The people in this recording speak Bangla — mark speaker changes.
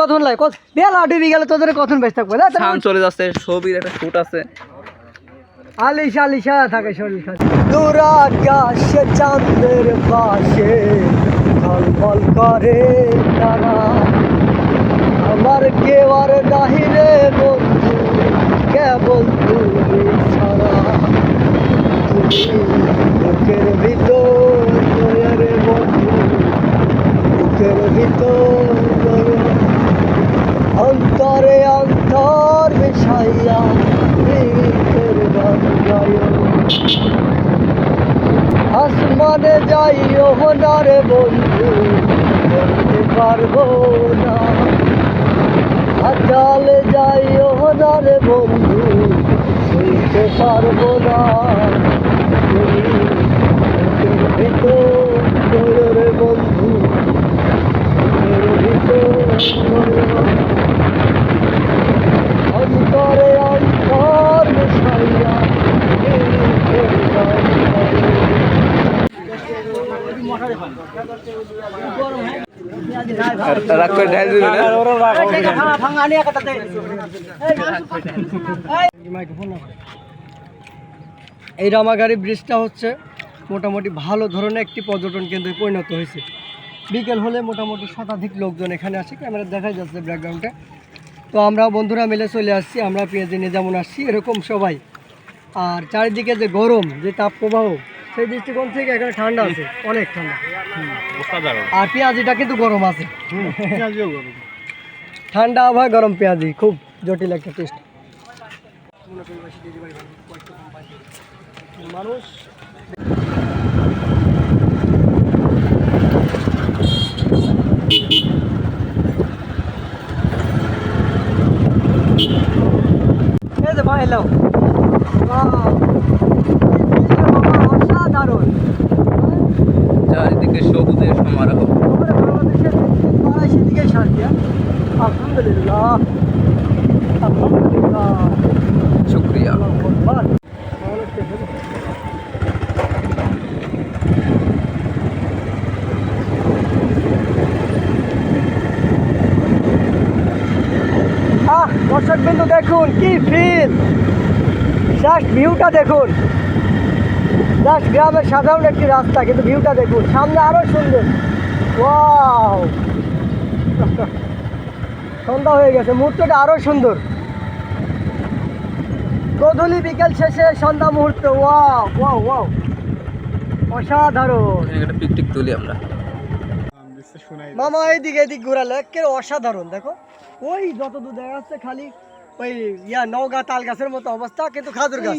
Speaker 1: কতক্ষণ লাগে কত বেলা ডুবে গেলে তোদের কতক্ষণ বেশ থাকবে।
Speaker 2: চলে যাচ্ছে ছবির একটা শুট আছে।
Speaker 1: আলিশা আলিশা থাকে শরীর খাতে দূর আকাশে চাঁদের পাশে ঝলমল করে তারা। আমার কেউ আর নাহিরে বন্ধু কেবল তুমি ছাড়া। তুমি বুকের ভিতর বন্ধু বুকের ভিতর। গাইও আসমানে যাইও না বন্ধু, বলতে পারব না। আজালে যাইও না বন্ধু শুনতে পারব না। ভিতর বন্ধু। এই রামাগাড়ি ব্রিজটা হচ্ছে মোটামুটি ভালো ধরনের একটি পর্যটন কেন্দ্রে পরিণত হয়েছে। বিকেল হলে মোটামুটি শতাধিক লোকজন এখানে আসে, ক্যামেরা দেখা যাচ্ছে ব্যাকগ্রাউন্ডে। তো আমরা বন্ধুরা মিলে চলে আসছি, আমরা পেঁয়াজি নিয়ে যেমন আসছি, এরকম সবাই। আর চারিদিকে যে গরম, যে তাপ প্রবাহ সেই দৃষ্টিকোণ থেকে এখানে ঠান্ডা আছে অনেক ঠান্ডা। আর পেঁয়াজিটা কিন্তু গরম আছে। ঠান্ডা আবহাওয়া গরম পেঁয়াজি খুব জটিল একটা টেস্ট মানুষ ভাই এলো অসাধারণ
Speaker 2: চারিদিকে সবুজের সমারোহ
Speaker 1: আমাদের বাংলাদেশের বাংলাদেশের দিকে শান্তি হ্যাঁ? আলহামদুলিল্লাহ আলহামদুলিল্লাহ
Speaker 2: শুক্রিয়া।
Speaker 1: আহ দর্শক বিন্দু দেখুন, কি ফিল জাস্ট ভিউটা দেখুন। জাস্ট গ্রামের সাধারণ একটি রাস্তা, কিন্তু ভিউটা দেখুন। সামনে আরও সুন্দর। ওয়াও সন্ধ্যা হয়ে গেছে মুহূর্তটা আরও সুন্দর। গধূলি বিকেল শেষে সন্ধ্যা মুহূর্ত ওয়াও ওয়াও ওয়াও। অসাধারণ।
Speaker 2: একটা পিকটিক তুলি আমরা।
Speaker 1: মামা এইদিকে এদিক ঘুরালে একে অসাধারণ দেখো। ওই যত দূর দেখা যাচ্ছে খালি ওই ইয়া নওগাঁ তাল গাছের মতো অবস্থা কিন্তু খাজুর গাছ।